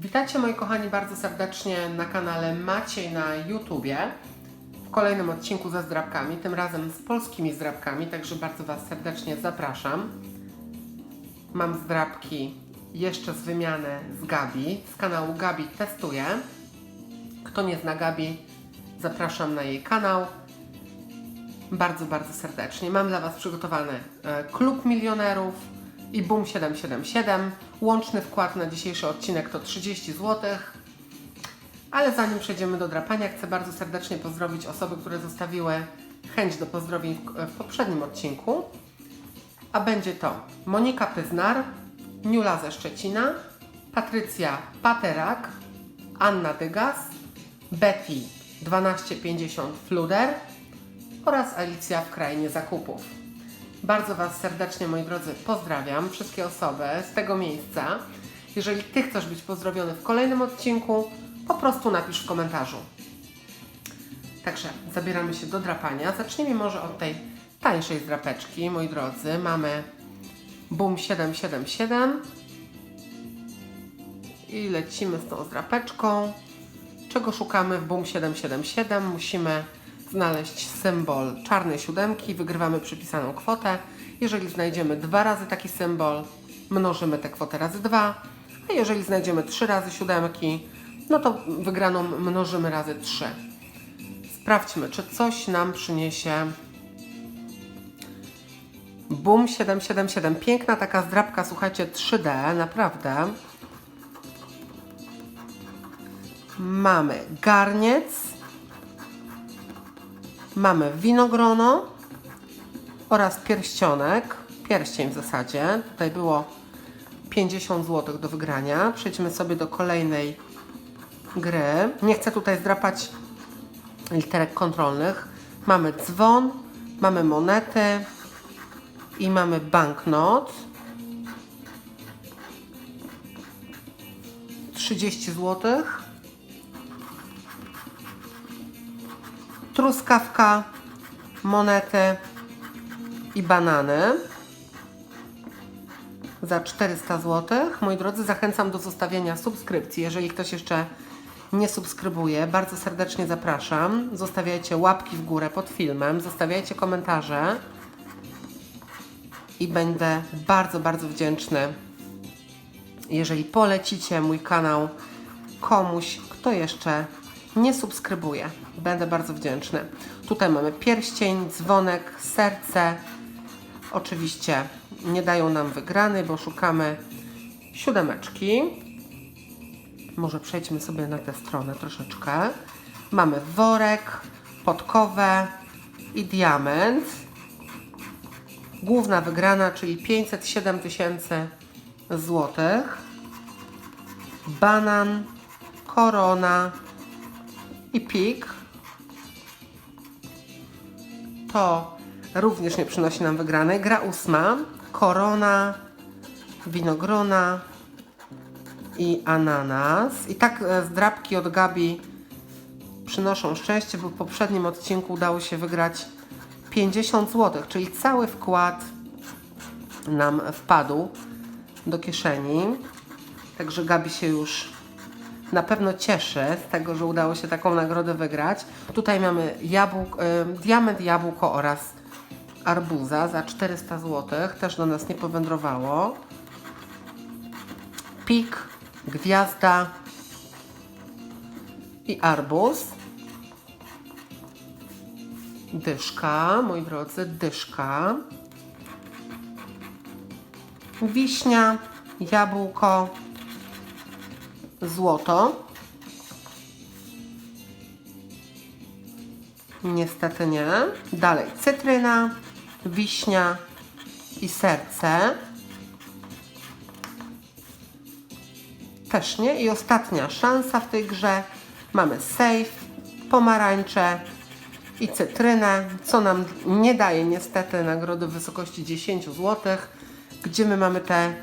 Witajcie moi kochani bardzo serdecznie na kanale Maciej na YouTubie w kolejnym odcinku ze zdrabkami, tym razem z polskimi zdrabkami, także bardzo Was serdecznie zapraszam. Mam zdrabki jeszcze z wymiany z Gabi, z kanału Gabi Testuje. Kto nie zna Gabi, zapraszam na jej kanał. Bardzo, bardzo serdecznie. Mam dla Was przygotowany e, Klub Milionerów i Boom 777. Łączny wkład na dzisiejszy odcinek to 30 zł. Ale zanim przejdziemy do drapania, chcę bardzo serdecznie pozdrowić osoby, które zostawiły chęć do pozdrowień w poprzednim odcinku. A będzie to Monika Pyznar, Niula ze Szczecina, Patrycja Paterak, Anna Dygas, Betty 1250 Fluder oraz Alicja w Krainie Zakupów. Bardzo Was serdecznie, moi drodzy, pozdrawiam, wszystkie osoby z tego miejsca. Jeżeli Ty chcesz być pozdrowiony w kolejnym odcinku, po prostu napisz w komentarzu. Także zabieramy się do drapania. Zacznijmy może od tej tańszej zdrapeczki, moi drodzy. Mamy Boom 777 i lecimy z tą zdrapeczką. Czego szukamy w Boom 777? Musimy znaleźć symbol czarnej siódemki, wygrywamy przypisaną kwotę. Jeżeli znajdziemy dwa razy taki symbol, mnożymy tę kwotę razy dwa, a jeżeli znajdziemy trzy razy siódemki, no to wygraną mnożymy razy trzy. Sprawdźmy, czy coś nam przyniesie Boom 777. Piękna taka zdrabka, słuchajcie, 3D, naprawdę. Mamy garniec, mamy winogrono oraz pierścionek, pierścień w zasadzie. Tutaj było 50 zł do wygrania. Przejdźmy sobie do kolejnej gry. Nie chcę tutaj zdrapać literek kontrolnych. Mamy dzwon, mamy monety i mamy banknot. 30 zł. Truskawka, monety i banany za 400 zł. Moi drodzy, zachęcam do zostawienia subskrypcji. Jeżeli ktoś jeszcze nie subskrybuje, bardzo serdecznie zapraszam. Zostawiajcie łapki w górę pod filmem, zostawiajcie komentarze i będę bardzo, bardzo wdzięczny, jeżeli polecicie mój kanał komuś, kto jeszcze nie subskrybuje. Będę bardzo wdzięczny. Tutaj mamy pierścień, dzwonek, serce. Oczywiście nie dają nam wygrany, bo szukamy siódemeczki. Może przejdźmy sobie na tę stronę troszeczkę. Mamy worek, podkowę i diament. Główna wygrana, czyli 507 tysięcy złotych. Banan, korona i pik. To również nie przynosi nam wygranej. Gra ósma, korona, winogrona i ananas. I tak e, zdrabki od Gabi przynoszą szczęście, bo w poprzednim odcinku udało się wygrać 50 zł, czyli cały wkład nam wpadł do kieszeni. Także Gabi się już na pewno cieszy z tego, że udało się taką nagrodę wygrać. Tutaj mamy jabłk, y, diament, jabłko oraz arbuza za 400 zł. Też do nas nie powędrowało. Pik, gwiazda i arbuz. Dyszka, moi drodzy, dyszka. Wiśnia, jabłko, złoto. Niestety nie. Dalej cytryna, wiśnia i serce. Też nie. I ostatnia szansa w tej grze. Mamy safe, pomarańcze i cytrynę, co nam nie daje niestety nagrody w wysokości 10 zł. Gdzie my mamy te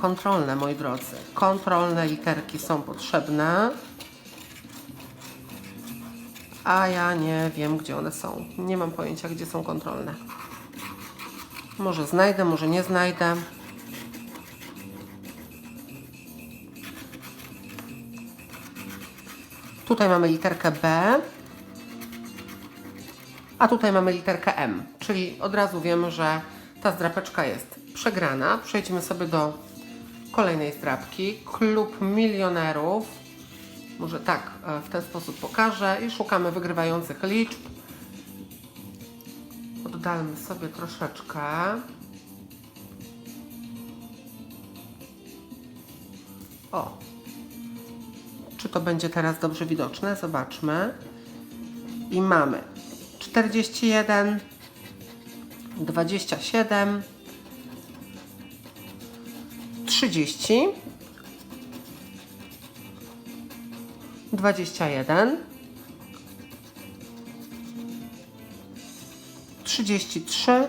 kontrolne, moi drodzy. Kontrolne literki są potrzebne. A ja nie wiem, gdzie one są. Nie mam pojęcia, gdzie są kontrolne. Może znajdę, może nie znajdę. Tutaj mamy literkę B, a tutaj mamy literkę M, czyli od razu wiemy, że ta zdrapeczka jest przegrana. Przejdźmy sobie do kolejnej zdrapki. Klub milionerów. Może tak e, w ten sposób pokażę i szukamy wygrywających liczb. Oddalmy sobie troszeczkę. O, czy to będzie teraz dobrze widoczne? Zobaczmy. I mamy 41, 27, 30, 21, 33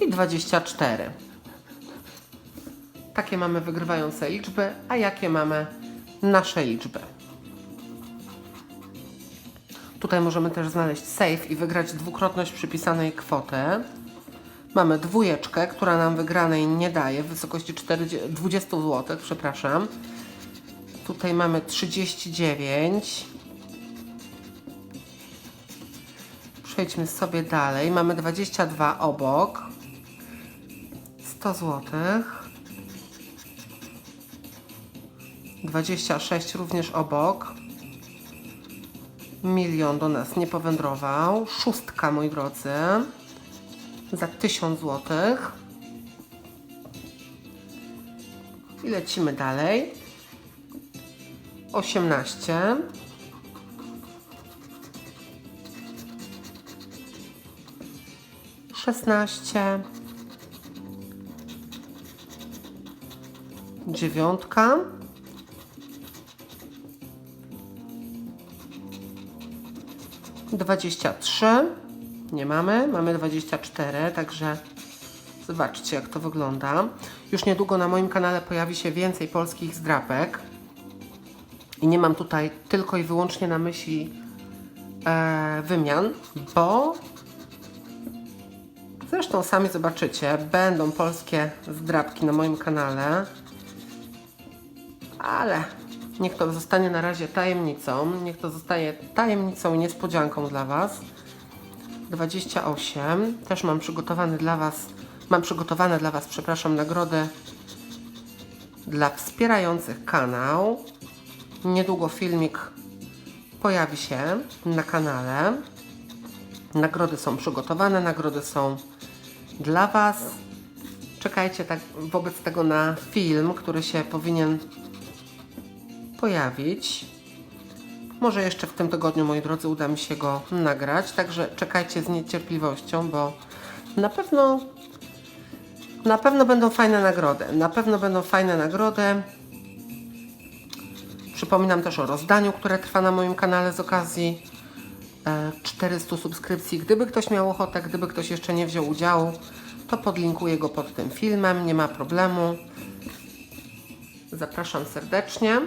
i 24. Takie mamy wygrywające liczby, a jakie mamy nasze liczby. Tutaj możemy też znaleźć save i wygrać dwukrotność przypisanej kwoty. Mamy dwójeczkę, która nam wygranej nie daje w wysokości 40, 20 zł, przepraszam. Tutaj mamy 39. Przejdźmy sobie dalej. Mamy 22 obok. 100 złotych. 26 również obok. Milion do nas nie powędrował. Szóstka, moi drodzy. Za 1000 złotych. I lecimy dalej. 18. Szesnaście. Dziewiątka. Dwadzieścia trzy. Nie mamy, mamy 24, także zobaczcie jak to wygląda. Już niedługo na moim kanale pojawi się więcej polskich zdrapek. I nie mam tutaj tylko i wyłącznie na myśli e, wymian, bo zresztą sami zobaczycie, będą polskie zdrapki na moim kanale, ale niech to zostanie na razie tajemnicą, niech to zostaje tajemnicą i niespodzianką dla Was. 28. Też mam przygotowany dla Was, mam przygotowane dla Was, przepraszam, nagrody dla wspierających kanał. Niedługo filmik pojawi się na kanale. Nagrody są przygotowane, nagrody są dla Was. Czekajcie tak wobec tego na film, który się powinien pojawić. Może jeszcze w tym tygodniu, moi drodzy, uda mi się go nagrać, także czekajcie z niecierpliwością, bo na pewno na pewno będą fajne nagrody. Na pewno będą fajne nagrody. Przypominam też o rozdaniu, które trwa na moim kanale z okazji e, 400 subskrypcji. Gdyby ktoś miał ochotę, gdyby ktoś jeszcze nie wziął udziału, to podlinkuję go pod tym filmem, nie ma problemu. Zapraszam serdecznie.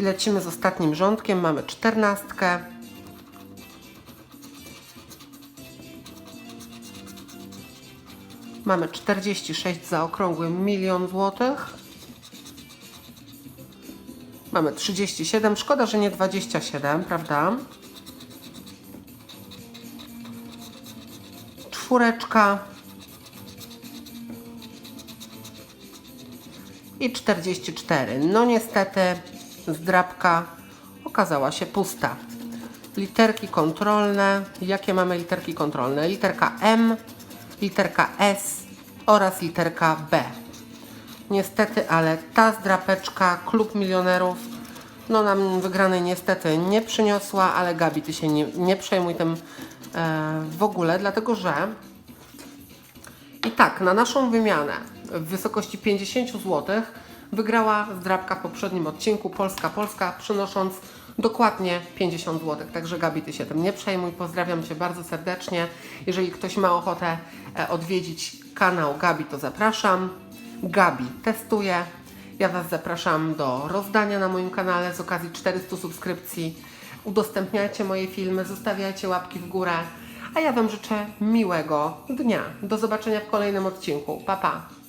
I lecimy z ostatnim rządkiem. Mamy czternastkę. Mamy 46 za okrągły milion złotych. Mamy 37. Szkoda, że nie 27, prawda? Czwóreczka. I 44. No niestety zdrabka okazała się pusta. Literki kontrolne. Jakie mamy literki kontrolne? Literka M, literka S oraz literka B. Niestety, ale ta zdrapeczka, klub milionerów, no nam wygranej niestety nie przyniosła, ale Gabi, ty się nie, nie przejmuj tym e, w ogóle, dlatego że i tak, na naszą wymianę w wysokości 50 zł wygrała zdrabka w poprzednim odcinku Polska Polska, przynosząc dokładnie 50 zł. Także Gabi, ty się tym nie przejmuj. Pozdrawiam cię bardzo serdecznie. Jeżeli ktoś ma ochotę e, odwiedzić kanał Gabi, to zapraszam. Gabi testuje. Ja Was zapraszam do rozdania na moim kanale z okazji 400 subskrypcji. Udostępniajcie moje filmy, zostawiajcie łapki w górę. A ja Wam życzę miłego dnia. Do zobaczenia w kolejnym odcinku. Pa, pa!